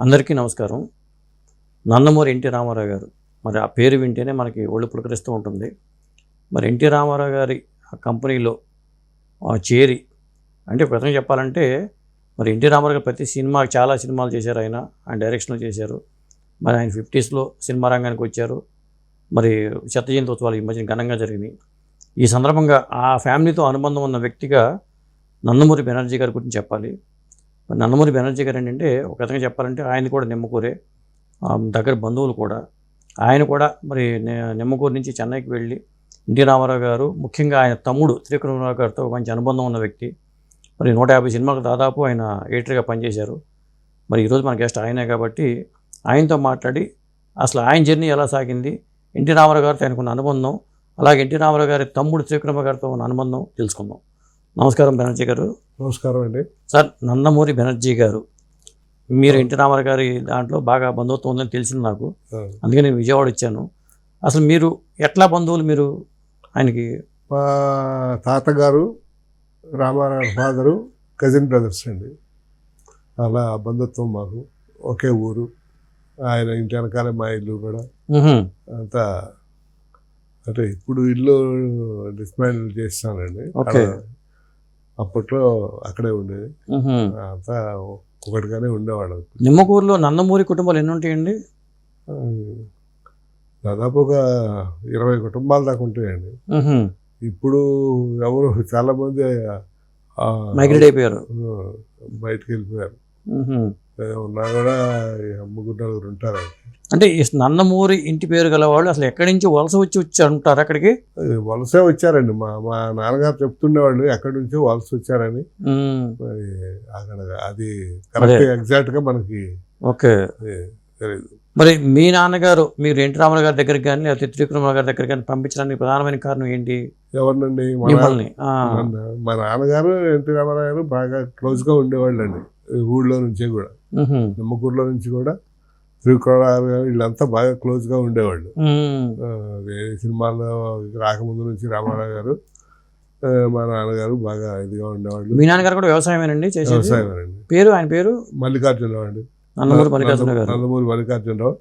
అందరికీ నమస్కారం. నందమూరి ఎన్టీ రామారావు గారు. మరి ఆ పేరు వింటేనే మనకి ఒళ్ళు పులకరిస్తూ ఉంటుంది. మరి ఎన్టీ రామారావు గారి ఆ కంపెనీలో ఆ చేరి అంటే ప్రథమం చెప్పాలంటే మరి ఎన్టీ రామారావు గారు ప్రతి సినిమా చాలా సినిమాలు చేశారు ఆయన. ఆయన డైరెక్షన్లో చేశారు. మరి ఆయన ఫిఫ్టీస్లో సినిమా రంగానికి వచ్చారు. మరి శత జయంతి ఉత్సవాలు ఈ మధ్యన ఘనంగా జరిగినాయి. ఈ సందర్భంగా ఆ ఫ్యామిలీతో అనుబంధం ఉన్న వ్యక్తిగా నందమూరి బెనర్జీ గారి గురించి చెప్పాలి. నందమూరి బెనర్జీ గారు ఏంటంటే ఒక విధంగా చెప్పాలంటే ఆయన కూడా నిమ్మకూరే దగ్గర బంధువులు కూడా. ఆయన కూడా మరి నే- నిమ్మకూరు నుంచి చెన్నైకి వెళ్ళి ఎన్టీ రామారావు గారు ముఖ్యంగా ఆయన తమ్ముడు త్రివిక్రమరావు గారితో మంచి అనుబంధం ఉన్న వ్యక్తి. మరి నూట యాభై సినిమాలకు దాదాపు ఆయన ఎడిటర్గా పనిచేశారు. మరి ఈరోజు మన గెస్ట్ ఆయనే కాబట్టి ఆయనతో మాట్లాడి అసలు ఆయన జర్నీ ఎలా సాగింది ఎన్టీ రామారావు గారితో ఆయనకున్న అనుబంధం అలాగే ఎన్టీ రామారావు గారి తమ్ముడు త్రివిక్రమ గారితో ఉన్న అనుబంధం తెలుసుకుందాం. నమస్కారం బెనర్జీ గారు. నమస్కారం అండి. సార్ నందమూరి బెనర్జీ గారు మీరు ఎన్టీ రామారావు గారి దాంట్లో బాగా బంధుత్వం ఉందని తెలిసింది నాకు. అందుకే నేను విజయవాడ వచ్చాను. అసలు మీరు ఎట్లా బంధువులు మీరు ఆయనకి? మా తాతగారు రామారావు ఫాదరు కజిన్ బ్రదర్స్ అండి. అలా బంధుత్వం మాకు. ఒకే ఊరు. ఆయన ఇంటి వెనకాలే మా ఇల్లు కూడా. అంతా అంటే ఇప్పుడు ఇల్లు డిస్మాండిల్ చేస్తానండి. ఓకే. అప్పట్లో అక్కడే ఉండేది. అంతా ఒకటిగానే ఉండేవాళ్ళం. నిమ్మకూరులో నందమూరి కుటుంబాలు ఎన్ని ఉంటాయండి ఆ, దాదాపు ఒక ఇరవై కుటుంబాల దాకా ఉంటాయండి. ఇప్పుడు ఎవరు చాలా మంది మైగ్రేట్ అయిపోయారు. బయటికి వెళ్ళిపోయారు. ఉన్నా కూడా ముగ్గురు నలుగురు ఉంటారు అంటే ఈ నందమూరి ఇంటి పేరు గల వాళ్ళు అసలు ఎక్కడి నుంచి వలస వచ్చి వచ్చి ఉంటారు అక్కడికి వలసే వచ్చారండి. మా మా నాన్నగారు చెప్తుండేవాళ్ళు ఎక్కడి నుంచో వలస వచ్చారని. మరి అక్కడ అది కరెక్ట్ ఎగ్జాక్ట్గా మనకి ఓకే. తెలియదు మరి మీ నాన్నగారు మీరు ఎన్టీ రామారావు గారి దగ్గరికి కానీ లేకపోతే త్రివిక్రమరావు గారి దగ్గరికి కానీ పంపించడానికి ప్రధానమైన కారణం ఏంటి? ఎవరినండి? మా మిమ్మల్ని. నాన్నగారు ఎన్టీ రామారావు గారు బాగా క్లోజ్గా ఉండేవాళ్ళు అండి ఊళ్ళో నుంచే కూడా. నిమ్మకూరులో నుంచి కూడా త్రివిక్రమరావు గారు వీళ్ళంతా బాగా క్లోజ్గా ఉండేవాళ్ళు. వేరే సినిమాల్లో రాకముందు నుంచి రామారావు గారు మా నాన్నగారు బాగా ఇదిగా ఉండేవాళ్ళు. మీ నాన్నగారు కూడా వ్యవసాయమేనండి చేసేది? వ్యవసాయం అండి పేరు ఆయన పేరు? మల్లికార్జునరావు అండి. నందమూరి మల్లికార్జునరావు.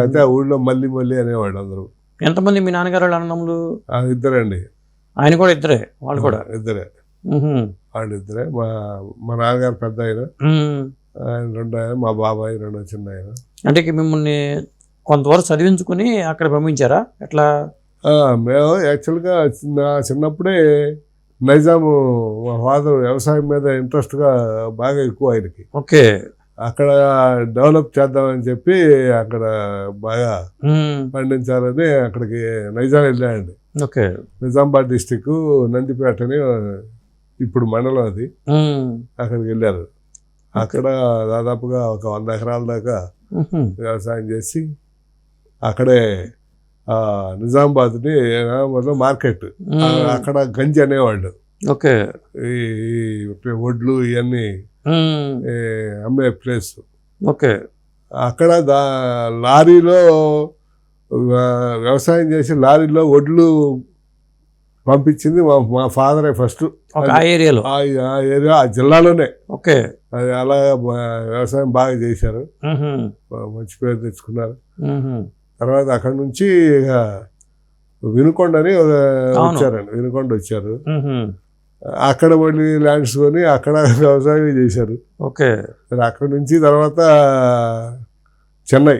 అయితే ఆ ఊళ్ళో మల్లి మల్లి అనేవాడు అందరూ. ఎంతమంది మీ నాన్నగారు అన్నదమ్ములు? ఆ ఇద్దరండి. ఆయన కూడా ఇద్దరే వాళ్ళు కూడా? ఇద్దరే. మ్హూ. వాళ్ళు ఇద్దరే మా మా నాన్నగారు పెద్ద ఆయన. ఆయన రెండు ఆయన మా బాబాయ్ రెండో చిన్న ఆయన. అంటే మిమ్మల్ని కొంతవరకు చదివించుకుని అక్కడ పంపించారా? ఎట్లా? మేము యాక్చువల్గా నా చిన్నప్పుడే నైజాము మా ఫాదర్ వ్యవసాయం మీద ఇంట్రెస్ట్గా బాగా ఎక్కువ ఆయనకి. ఓకే. అక్కడ డెవలప్ చేద్దామని చెప్పి అక్కడ బాగా. పండించాలని అక్కడికి నైజాం వెళ్ళాయండి ఓకే. నిజామాబాద్ డిస్టిక్ నందిపేట అని ఇప్పుడు మండలం అది. అక్కడికి వెళ్ళారు. అక్కడ దాదాపుగా ఒక వంద ఎకరాల దాకా. వ్యవసాయం చేసి అక్కడే నిజామాబాద్ని నిజామాబాద్లో మార్కెట్. అక్కడ గంజి అనేవాళ్ళు. ఓకే. ఈ వడ్లు ఇవన్నీ అమ్మే ప్లేస్. ఓకే. అక్కడ దా లారీలో వ్య- వ్యవసాయం చేసి లారీలో వడ్లు పంపించింది మా మా ఫాదరే ఫస్ట్. ఆ ఏరియాలో? ఆ ఏరియా ఆ జిల్లాలోనే. ఓకే. అది అలా వ్యవసాయం బాగా చేశారు. మంచి పేరు తెచ్చుకున్నారు. తర్వాత అక్కడ నుంచి ఇక వినుకొండని ఒక అవును. వచ్చారండి. వినుకొండ వచ్చారు. అక్కడ మళ్ళీ ల్యాండ్స్ కొని అక్కడ వ్యవసాయం చేశారు. ఓకే. అక్కడ నుంచి తర్వాత చెన్నై.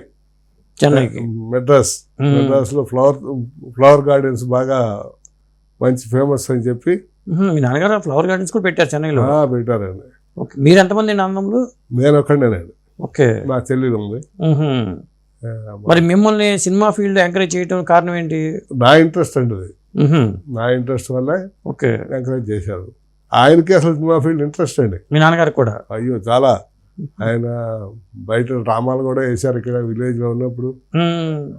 చెన్నైకి. మెడ్రాస్. మెడ్రాస్లో ఫ్లవర్ ఫ్లవర్ గార్డెన్స్ బాగా మంచి ఫేమస్ అని చెప్పి. మీ నాన్నగారు ఫ్లవర్ గార్డెన్స్ కూడా పెట్టారు చెన్నైలో? పెట్టారండి. ఓకే. మీరు ఎంతమంది అన్నదమ్ములు నేను ఒక్కడేనండి ఓకే. నా చెల్లెలు ఉంది. మరి మిమ్మల్ని సినిమా ఫీల్డ్ ఎంకరేజ్ చేయడం కారణం ఏంటి? నా ఇంట్రెస్ట్ అండి. నా ఇంట్రెస్ట్ వల్ల ఓకే. ఎంకరేజ్ చేశారు. ఆయనకి అసలు సినిమా ఫీల్డ్ ఇంట్రెస్ట్ అండి. మీ నాన్నగారు కూడా? అయ్యో చాలా. ఆయన బయట డ్రామాలు కూడా వేశారు ఇక్కడ విలేజ్లో ఉన్నప్పుడు.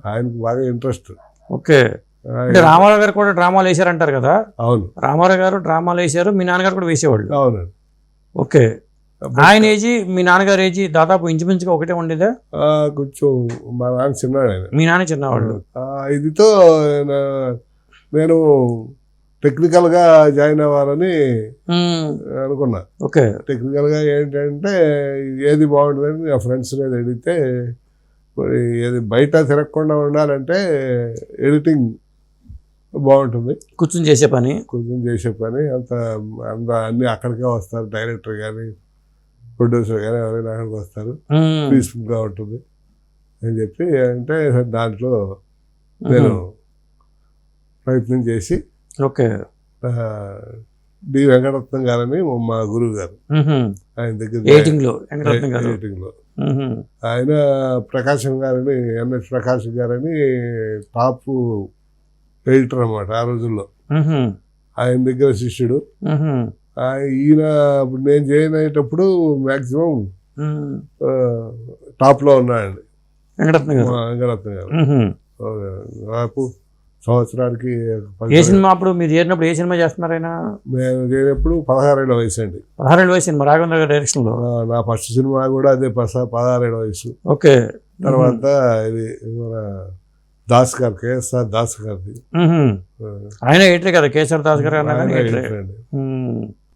ఆయనకు బాగా ఇంట్రెస్ట్. ఓకే. అంటే రామారావు గారు కూడా డ్రామాలు వేశారంటారు కదా? అవును. రామారావు గారు డ్రామాలు వేశారు మీ నాన్నగారు కూడా వేసేవాళ్ళు? అవునండి ఓకే. ఆయన ఏజీ మీ నాన్నగారు ఏజీ దాదాపు ఇంచుమించుగా ఒకటే ఉండేదా? కొంచెం మా నాన్న ఆయన. మీ నాన్న చిన్నవాళ్ళు ఇదితో నేను టెక్నికల్గా జాయిన్ అవ్వాలని. అనుకున్నా. ఓకే. టెక్నికల్గా ఏంటంటే ఏది బాగుంటుందని నా ఫ్రెండ్స్ మీద అడిగితే మరి ఏది బయట తిరగకుండా ఉండాలంటే ఎడిటింగ్ బాగుంటుంది. కూర్చుని చేసే పని. కొంచెం చేసే పని. అంత అంత అన్ని అక్కడికే వస్తారు. డైరెక్టర్ కానీ ప్రొడ్యూసర్ కానీ ఎవరైనా అక్కడికి వస్తారు. పీస్ఫుల్గా ఉంటుంది అని చెప్పి అంటే దాంట్లో నేను ప్రయత్నం చేసి ఓకే. డి వెంకటరత్నం గారని మా గురువు గారు. ఆయన దగ్గర ఎయిటింగ్లో వెంకటరత్నం గారు. ఎడిటింగ్లో మ్మ్. ఆయన ప్రకాశం గారని ఎంఎస్ ప్రకాశం గారని టాప్ ఎడిటర్ అన్నమాట ఆ రోజుల్లో. ఆయన దగ్గర శిష్యుడు. ఈయన నేను జాయిన్ అయ్యేటప్పుడు మ్యాక్సిమం. టాప్లో ఉన్నాడండి. వెంకటరత్నం గారు. వెంకటరత్నం గారు. నాకు సంవత్సరానికి ఏ సినిమా అప్పుడు మీరు చేరినప్పుడు ఏ సినిమా చేస్తున్నారు ఆయన? మేము చేరినప్పుడు పదహారేళ్ళ వయసు అండి. పదహారేళ్ళ వయసు సినిమా రాఘవేంద్ర గారి డైరెక్షన్లో ఆ, నా ఫస్ట్ సినిమా కూడా అదే పదహారేళ్ళ వయసు. ఓకే. తర్వాత ఇది మన దాస్ గారు కేఎస్ఆర్ దాస్ గారిది. ఆ, ఆయన ఎయిటరే కదా కేసీఆర్ దాస్ గారు అన్నా కానీ.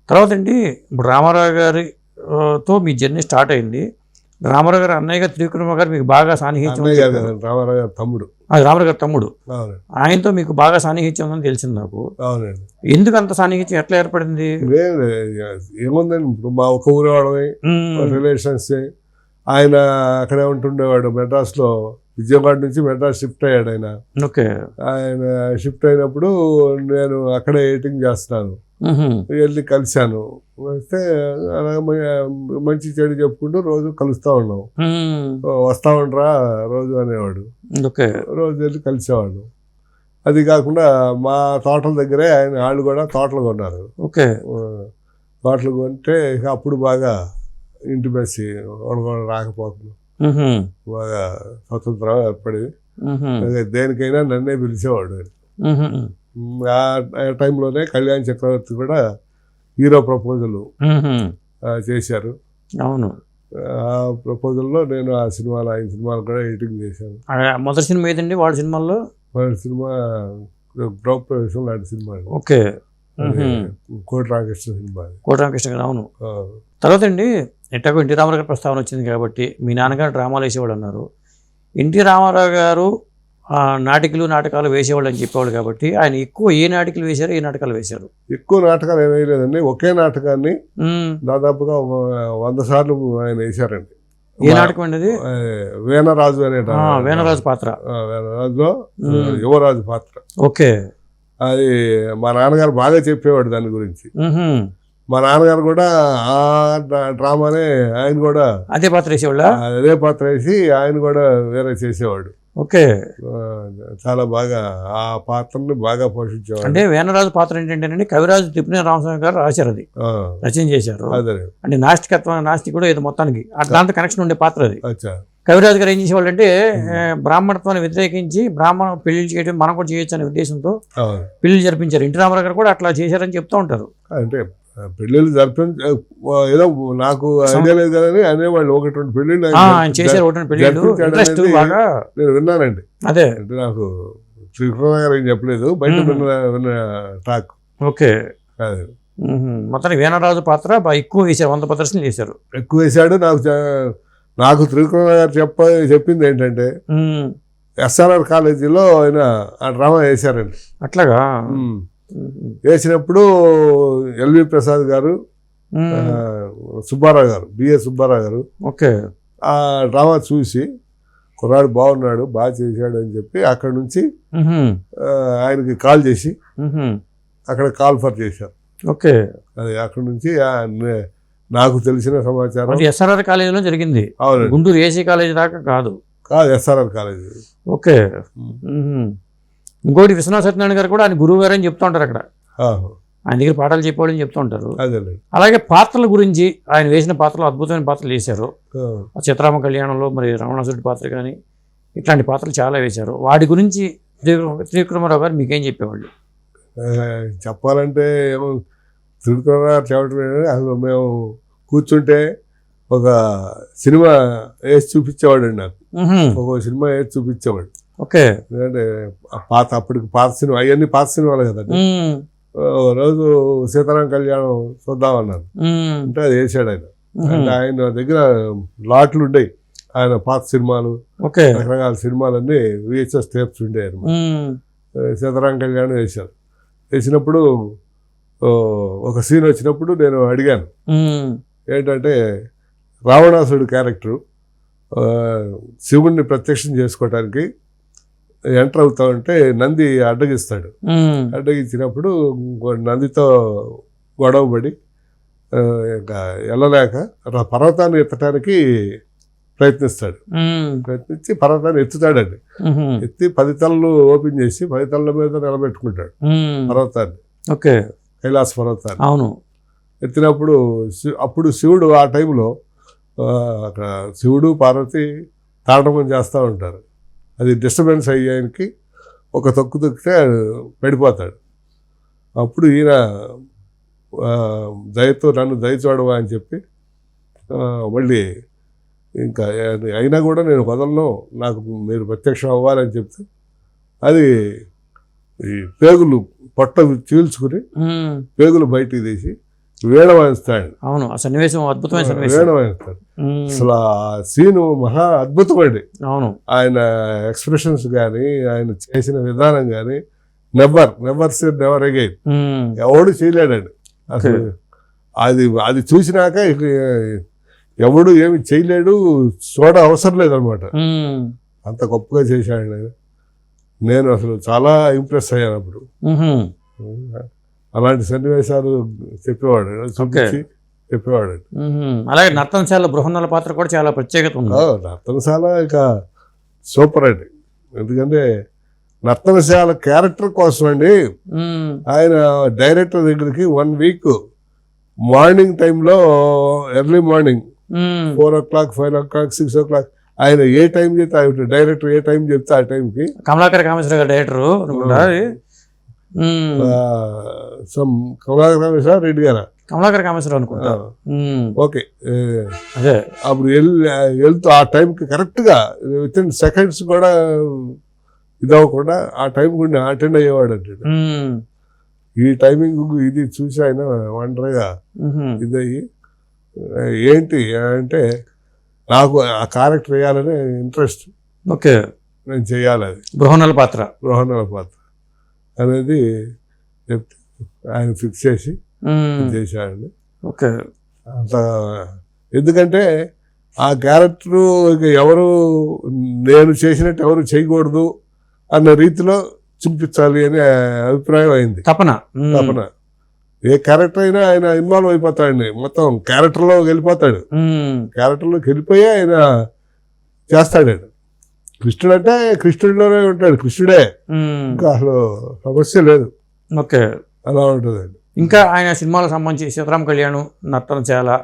తర్వాత అండి ఇప్పుడు రామారావు గారి ఆ, తో మీ జర్నీ స్టార్ట్ అయింది. రామారావు గారు అన్నయ్య గారు త్రివిక్రమ గారు మీకు బాగా సాన్నిహిత్యం గారు రామారావు గారు తమ్ముడు. రామారావు గారు తమ్ముడు. ఆయనతో మీకు బాగా సాన్నిహిత్యం ఉందని తెలిసింది నాకు. ఎందుకు అంత సాన్నిహిత్యం ఎట్లా ఏర్పడింది? ఏముందండి ఇప్పుడు మా ఒక ఊరు వాళ్ళమే మ్మ్. రిలేషన్స్. ఆయన అక్కడే ఉంటుండేవాడు మెడ్రాస్లో. విజయవాడ నుంచి మెడ్రాస్ షిఫ్ట్ అయ్యాడు ఆయన. ఓకే. ఆయన షిఫ్ట్ అయినప్పుడు నేను అక్కడే ఎడిటింగ్ చేస్తున్నాను. వెళ్ళి కలిశాను. వస్తే మంచి చెడు చెప్పుకుంటూ రోజు కలుస్తూ ఉన్నాం. వస్తా ఉండరా రోజు అనేవాడు. ఓకే. రోజు వెళ్ళి కలిసేవాడు. అది కాకుండా మా తోటల దగ్గరే ఆయన వాళ్ళు కూడా తోటలు కొన్నారు. ఓకే. తోటలు కొంటే ఇక అప్పుడు బాగా ఒకడు రాకపోతుంది. మ్మ్. బాగా స్వతంత్రం. ఇక దేనికైనా నన్నే పిలిచేవాడు ఆ టైంలోనే కళ్యాణ్ చక్రవర్తి కూడా హీరో ప్రపోజల్. చేశారు అవును ఆ ప్రపోజల్లో నేను ఆ సినిమాలో ఆయన సినిమాలు కూడా ఎడిటింగ్ చేశాను మొదటి సినిమా ఏదండి వాళ్ళ సినిమాల్లో మన సినిమా గృహప్రవేశం లాంటి సినిమా. ఓకే. కోటి రామకృష్ణ సినిమా అది. కోటరామకృష్ణ గారు అవును. తర్వాత అండి ఎట్టకు ఎన్టీ రామారావు గారి ప్రస్తావన వచ్చింది కాబట్టి మీ నాన్నగారు డ్రామాలు వేసేవాడు అన్నారు. ఎన్టీ రామారావు గారు నాటికలు నాటకాలు వేసేవాళ్ళు అని చెప్పేవాళ్ళు కాబట్టి ఆయన ఎక్కువ ఏ నాటికలు వేశారు ఏ నాటకాలు వేశారు? ఎక్కువ నాటకాలు ఏమీ లేదండి ఒకే నాటకాన్ని. దాదాపుగా వంద సార్లు ఆయన వేశారండి. ఏ నాటకం అండి వీణరాజు అనే వేణరాజు పాత్ర. వీణరాజులో. యువరాజు పాత్ర. ఓకే. అది మా నాన్నగారు బాగా చెప్పేవాడు దాని గురించి. మా నాన్నగారు కూడా ఆ డ్రా- డ్రామానే ఆయన కూడా అదే పాత్ర వేసేవాళ్ళ? అదే పాత్ర వేసి ఆయన కూడా వేరే చేసేవాడు. ఓకే. చాలా బాగా ఆ పాత్రని బాగా పోషించేవాడు. అంటే వేణరాజు పాత్ర ఏంటంటేనండి కవిరాజు తిప్పిన రామస్వామి గారు రాశారు అది. రచన చేశారు. అదే. అంటే నాస్తికత్వం నాస్తికుడు ఏదో మొత్తానికి. ఆ దాంతో కనెక్షన్ ఉండే పాత్ర అది. అచ్చా. కవిరాజు గారు ఏం చేసేవాళ్ళు అంటే బ్రాహ్మణత్వాన్ని వ్యతిరేకించి బ్రాహ్మణ పెళ్ళి చేయడం మనం కూడా చేయొచ్చు అనే ఉద్దేశంతో. పెళ్ళి జరిపించారు. ఎన్టీ రామారావు గారు కూడా అట్లా చేశారని చెప్తూ ఉంటారు. అంటే పెళ్ళిళ్ళు జరిపించ ఏదో నాకు ఐడియా లేదు కానీ అనేవాళ్ళు ఒకటి రెండు పెళ్ళిళ్ళు చేశారు ఒకటి బాగా నేను విన్నానండి. అదే. అంటే నాకు శ్రీకృష్ణ గారు ఏం చెప్పలేదు బయట. విన్న విన్న టాక్. ఓకే. మ్మ్. మొత్తానికి వీణరాజు పాత్ర బాగా ఎక్కువ వేశారు వంద ప్రదర్శనలు చేశారు. ఎక్కువ వేశాడు నాకు నాకు త్రికృష్ణ గారు చెప్ప చెప్పింది ఏంటంటే. ఎస్ఆర్ఆర్ కాలేజీలో ఆయన ఆ డ్రామా వేశారండి అట్లాగా. వేసినప్పుడు ఎల్వి ప్రసాద్ గారు. సుబ్బారావు గారు బిఏ సుబ్బారావు గారు ఓకే ఆ డ్రామా చూసి కుర్రాడు బాగున్నాడు బాగా చేశాడు అని చెప్పి అక్కడ నుంచి ఆయనకి కాల్ చేసి. అక్కడ కాల్ ఫర్ చేశారు ఓకే అది అక్కడ నుంచి నాకు తెలిసిన సమాచారం. ఎస్ఆర్ఆర్ కాలేజీలో జరిగింది. గుంటూరు ఏసీ కాలేజీ దాకా కాదు. కాదు ఎస్ఆర్ఆర్ కాలేజీ. ఓకే. ఇంకోటి విశ్వనాథ సత్యనారాయణ గారు కూడా ఆయన గురువు గారు అని చెప్తూ ఉంటారు అక్కడ. ఆయన దగ్గర పాఠాలు చెప్పేవాళ్ళని చెప్తూ ఉంటారు. అలాగే పాత్రల గురించి ఆయన వేసిన పాత్రలు అద్భుతమైన పాత్రలు వేశారు. చిత్రామ కళ్యాణంలో మరి రమణాసుడి పాత్ర కానీ ఇట్లాంటి పాత్రలు చాలా వేశారు. వాటి గురించి త్రివిక్రమ త్రివిక్రమరావు గారు మీకేం చెప్పేవాళ్ళు? చెప్పాలంటే తిరుగుతున్నా చెప్పడం అసలు మేము కూర్చుంటే ఒక సినిమా వేసి చూపించేవాడు నాకు. ఒక సినిమా వేసి చూపించేవాడు. ఓకే. ఎందుకంటే పాత అప్పటికి పాత సినిమా అవన్నీ పాత సినిమాలు కదండి. రోజు సీతారాం కళ్యాణం చూద్దామన్నాను. అంటే అది వేసాడు ఆయన. అంటే ఆయన దగ్గర లాట్లు ఉండేవి ఆయన పాత సినిమాలు రకరకాల సినిమాలన్నీ విహెచ్ఎస్ టేప్స్ ఉండేవి. సీతారాం కళ్యాణం వేశారు. వేసినప్పుడు ఒక సీన్ వచ్చినప్పుడు నేను అడిగాను. ఏంటంటే రావణాసుడు క్యారెక్టరు శివుణ్ణి ప్రత్యక్షం చేసుకోవటానికి ఎంటర్ అవుతా ఉంటే నంది అడ్డగిస్తాడు. అడ్డగించినప్పుడు నందితో గొడవపడి ఇంకా వెళ్ళలేక పర్వతాన్ని ఎత్తడానికి ప్రయత్నిస్తాడు. ప్రయత్నించి పర్వతాన్ని ఎత్తుతాడండి. ఎత్తి పది తలలు ఓపెన్ చేసి పది తలల మీద నిలబెట్టుకుంటాడు. పర్వతాన్ని ఓకే కైలాస పర్వతాన్ని. అవును. ఎత్తినప్పుడు అప్పుడు శివుడు ఆ టైంలో అక్కడ శివుడు పార్వతి తాండవం చేస్తూ ఉంటారు. అది డిస్టర్బెన్స్ అయ్యానికి ఒక తొక్కు తొక్కితే పడిపోతాడు. అప్పుడు ఈయన దయతో నన్ను దయ చూడవా అని చెప్పి మళ్ళీ ఇంకా అయినా కూడా నేను వదలను నాకు మీరు ప్రత్యక్షం అవ్వాలని చెప్తే అది ఈ పేగులు పొట్ట చీల్చుకుని. పేగులు బయటికి తీసి వీణ వాయిస్తాడు అవును ఆ సన్నివేశం అద్భుతమైన వీణ వాయిస్తాడు. అసలు ఆ సీను మహా అద్భుతమండి అవును ఆయన ఎక్స్ప్రెషన్స్ కానీ ఆయన చేసిన విధానం కానీ never never see never again. ఎవడు చేయలేడండి అసలు అది అది చూసినాక ఎవడు ఏమి చేయలేడు చూడ అవసరం లేదనమాట. అంత గొప్పగా చేశాడు. నేను అసలు చాలా ఇంప్రెస్ అయ్యాను అప్పుడు. అలాంటి సన్నివేశాలు చెప్పేవాడు చూపించి చెప్పేవాడు. అలాగే నర్తనశాల బృహన్నల పాత్ర కూడా చాలా ప్రత్యేకత ఉంది నర్తనశాల ఇక సూపర్ అండి ఎందుకంటే నర్తనశాల క్యారెక్టర్ కోసం అండి. ఆయన డైరెక్టర్ దగ్గరికి వన్ వీక్ మార్నింగ్ టైంలో early morning. Four o'clock five o'clock six o'clock ఆయన ఏ టైం చెప్తే ఆయన డైరెక్టర్ ఏ టైం చెప్తే ఆ టైంకి కమలాకర్ కామేశ్వర గారు డైరెక్టరు. సమ్ కమలాకర్ రెడ్డి గారా కమలాకర్ కామేశ్వర అనుకుంటా. ఓకే అదే అప్పుడు వెళ్ళి వెళ్తూ ఆ టైంకి కరెక్ట్గా విత్ ఇన్ సెకండ్స్ కూడా ఇదవ్వకుండా ఆ టైం కూడా అటెండ్ అయ్యేవాడు అంటే. ఈ టైమింగ్ ఇది చూసి ఆయన మ్మ్. ఇదయ్యి ఏంటి అంటే నాకు ఆ క్యారెక్టర్ వేయాలనే ఇంట్రెస్ట్ ఓకే. నేను చేయాలి అది. బృహన్నల పాత్ర. రోహణల పాత్ర అనేది చెప్తే ఆయన ఫిక్స్ చేసి. చేశాడండి. ఓకే. అంత ఎందుకంటే ఆ క్యారెక్టర్ ఎవరు నేను చేసినట్టు ఎవరు చేయకూడదు అన్న రీతిలో చూపించాలి అనే అభిప్రాయం అయింది. తపన. తపన. ఏ క్యారెక్టర్ అయినా ఆయన ఇన్వాల్వ్ అయిపోతాడండి. మొత్తం క్యారెక్టర్లో వెళ్ళిపోతాడు. క్యారెక్టర్లోకి వెళ్ళిపోయి ఆయన చేస్తాడండి కృష్ణుడు అంటే కృష్ణుడిలోనే ఉంటాడు. కృష్ణుడే. ఇంకా అసలు సమస్య లేదు. ఓకే. అలా ఉంటుందండి. ఇంకా ఆయన సినిమాలకు సంబంధించి సీతారాం కళ్యాణం నర్తనశాల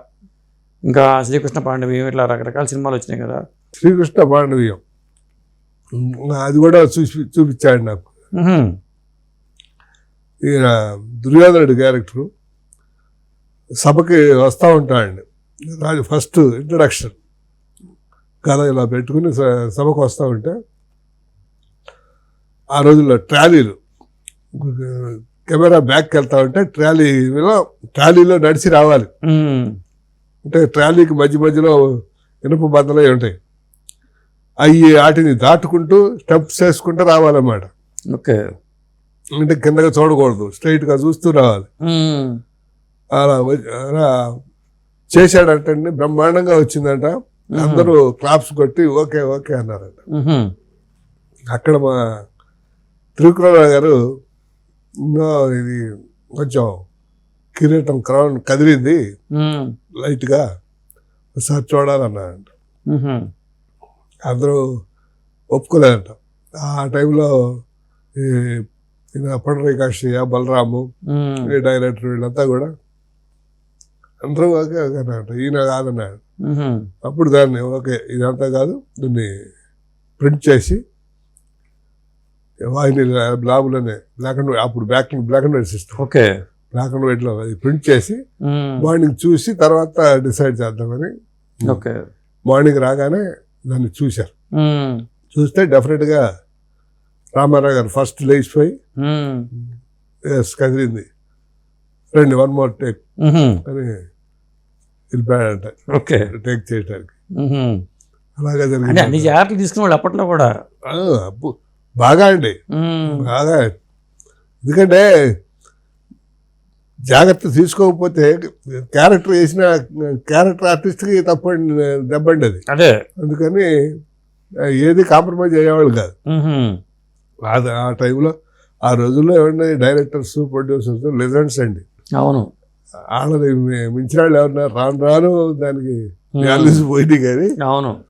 ఇంకా శ్రీకృష్ణ పాండవి ఇట్లా రకరకాల సినిమాలు వచ్చినాయి కదా. శ్రీకృష్ణ పాండవీయం. అది కూడా చూసి చూపించాడు నాకు. ఈయన దుర్యోధనుడి క్యారెక్టరు. సభకి వస్తూ ఉంటాడండి. Raju first introduction. కథ ఇలా పెట్టుకుని సభకు వస్తూ ఉంటే ఆ రోజుల్లో ట్రాలీలు. కెమెరా బ్యాక్కి వెళ్తా ఉంటే ట్రాలీలో ట్రాలీలో నడిచి రావాలి. అంటే ట్రాలీకి మధ్య మధ్యలో ఇనుప బద్దలై ఉంటాయి. అవి వాటిని దాటుకుంటూ స్టెప్స్ వేసుకుంటూ రావాలన్నమాట. ఓకే. అంటే కిందగా చూడకూడదు. స్ట్రైట్గా చూస్తూ రావాలి. అలా అలా చేశాడంటే బ్రహ్మాండంగా వచ్చిందంట. అందరూ క్లాప్స్ కొట్టి ఓకే ఓకే అన్నారంట. అక్కడ మా త్రివిక్రమరావు గారు "నో, ఇది కొంచెం కిరీటం క్రౌన్ కదిలింది. లైట్గా ఒకసారి చూడాలన్నారంట. అందరూ ఒప్పుకోలేదంట. ఆ టైంలో కాశయ్య బలరాము. ఈ డైరెక్టర్ వీళ్ళంతా కూడా అందరూ ఓకే ఓకే అన్నారంట ఈయన కాదన్నాడు. అప్పుడు దాన్ని ఓకే ఇదంతా కాదు దీన్ని ప్రింట్ చేసి వాయిని ల్యాబ్లోనే బ్లాక్ అండ్ వైట్ అప్పుడు black black and white system okay black and వైట్లో అది ప్రింట్ చేసి. మార్నింగ్ చూసి తర్వాత డిసైడ్ చేద్దామని ఓకే మార్నింగ్ రాగానే దాన్ని చూశారు. చూస్తే డెఫినెట్గా రామారావు గారు ఫస్ట్ లేచిపోయి. ఎస్ కదిలింది. రండి వన్ మోర్ టేక్. అని వెళ్ళిపోయాడంట. ఓకే. టేక్ చేయడానికి. అలాగే అంటే అన్ని జరిగింది జాగ్రత్తలు అప్పట్లో కూడా. బాగా అండి. బాగా. ఎందుకంటే జాగ్రత్త తీసుకోకపోతే క్యారెక్టర్ వేసిన క్యారెక్టర్ ఆర్టిస్ట్కి తప్పండి దెబ్బండి అది. అదే. అందుకని ఏది కాంప్రమైజ్ అయ్యేవాళ్ళు కాదు. అది ఆ టైంలో. ఆ రోజుల్లో ఏమన్నా డైరెక్టర్స్ ప్రొడ్యూసర్స్ లెజెండ్స్ అండి. అవును. వాళ్ళని మించిన వాళ్ళు ఎవరన్నా రాను రాను దానికి. వాల్యూస్ పోయింది కానీ. అవును.